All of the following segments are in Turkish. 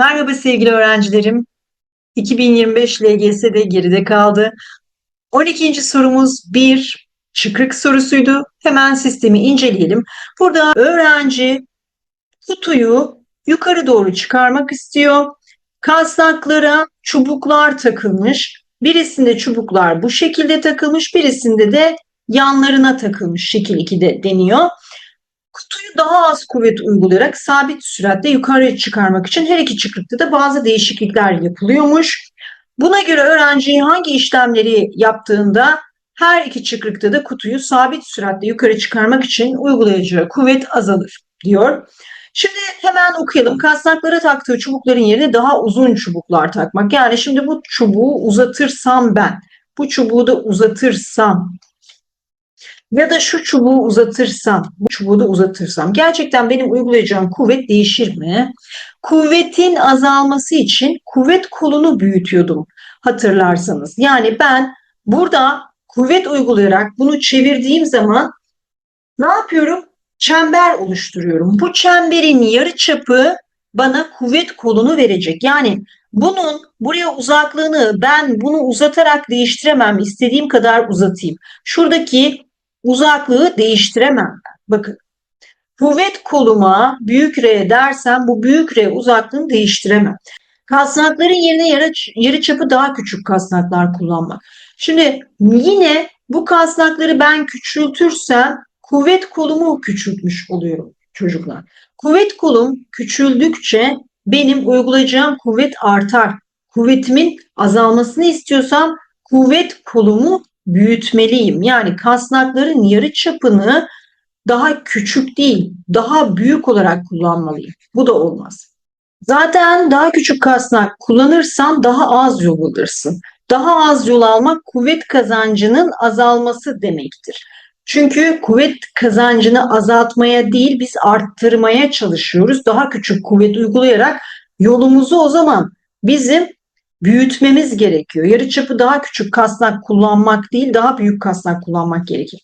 Merhaba sevgili öğrencilerim. 2025 LGS'de geride kaldı. 12. sorumuz bir çıkrık sorusuydu. Hemen sistemi inceleyelim. Burada öğrenci kutuyu yukarı doğru çıkarmak istiyor. Kasnaklara çubuklar takılmış. Birisinde çubuklar bu şekilde takılmış, birisinde de yanlarına takılmış şekil 2'de deniyor. Kutuyu daha az kuvvet uygulayarak sabit süratle yukarı çıkarmak için her iki çıkrıkta da bazı değişiklikler yapılıyormuş. Buna göre öğrenci hangi işlemleri yaptığında her iki çıkrıkta da kutuyu sabit süratle yukarı çıkarmak için uygulayacağı kuvvet azalır diyor. Şimdi hemen okuyalım. Kasnaklara taktığı çubukların yerine daha uzun çubuklar takmak. Yani şimdi bu çubuğu uzatırsam ben, bu çubuğu da uzatırsam ya da şu çubuğu uzatırsam, bu çubuğu da uzatırsam gerçekten benim uygulayacağım kuvvet değişir mi? Kuvvetin azalması için kuvvet kolunu büyütüyordum hatırlarsanız. Yani ben burada kuvvet uygulayarak bunu çevirdiğim zaman ne yapıyorum? Çember oluşturuyorum. Bu çemberin yarıçapı bana kuvvet kolunu verecek. Yani bunun buraya uzaklığını ben bunu uzatarak değiştiremem. İstediğim kadar uzatayım. Şuradaki uzaklığı değiştiremem. Bakın kuvvet koluma büyük R dersem bu büyük R uzaklığını değiştiremem. Kasnakların yerine yarı, yarı çapı daha küçük kasnaklar kullanmak. Şimdi yine bu kasnakları ben küçültürsem kuvvet kolumu küçültmüş oluyorum çocuklar. Kuvvet kolum küçüldükçe benim uygulayacağım kuvvet artar. Kuvvetimin azalmasını istiyorsam kuvvet kolumu büyütmeliyim. Yani kasnakların yarı çapını daha küçük değil, daha büyük olarak kullanmalıyım. Bu da olmaz. Zaten daha küçük kasnak kullanırsan daha az yol alırsın. Daha az yol almak kuvvet kazancının azalması demektir. Çünkü kuvvet kazancını azaltmaya değil biz arttırmaya çalışıyoruz. Daha küçük kuvvet uygulayarak yolumuzu o zaman bizim büyütmemiz gerekiyor. Yarıçapı daha küçük kasnak kullanmak değil, daha büyük kasnak kullanmak gerekir.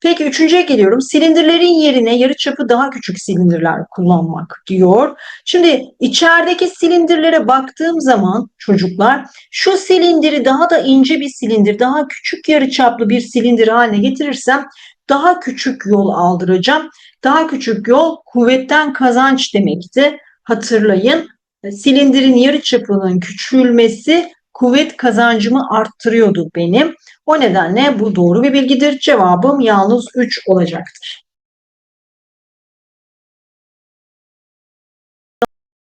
Peki üçüncüye geliyorum. Silindirlerin yerine yarıçapı daha küçük silindirler kullanmak diyor. Şimdi içerideki silindirlere baktığım zaman çocuklar şu silindiri daha da ince bir silindir, daha küçük yarıçaplı bir silindir haline getirirsem daha küçük yol aldıracağım. Daha küçük yol kuvvetten kazanç demekti. Hatırlayın silindirin yarı çapının küçülmesi kuvvet kazancımı arttırıyordu benim. O nedenle bu doğru bir bilgidir. Cevabım yalnız 3 olacaktır.